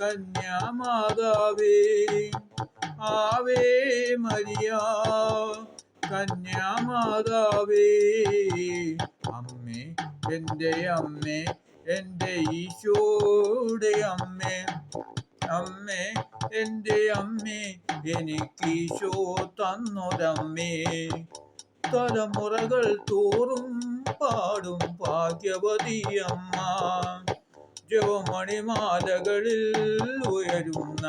കന്യാമാതാവേ Ave Maria കന്യാമാതാവേ. അമ്മേ എന്റെ അമ്മേ എന്റെ ഈശോയുടെ അമ്മേ അമ്മേ എന്റെ അമ്മേ എനിക്ക് ഈശോ തന്നൊരമ്മേ തലമുറകൾ തോറും പാടും ഭാഗ്യവതി അമ്മ ജവമണിമാലകളിൽ ഉയരുന്ന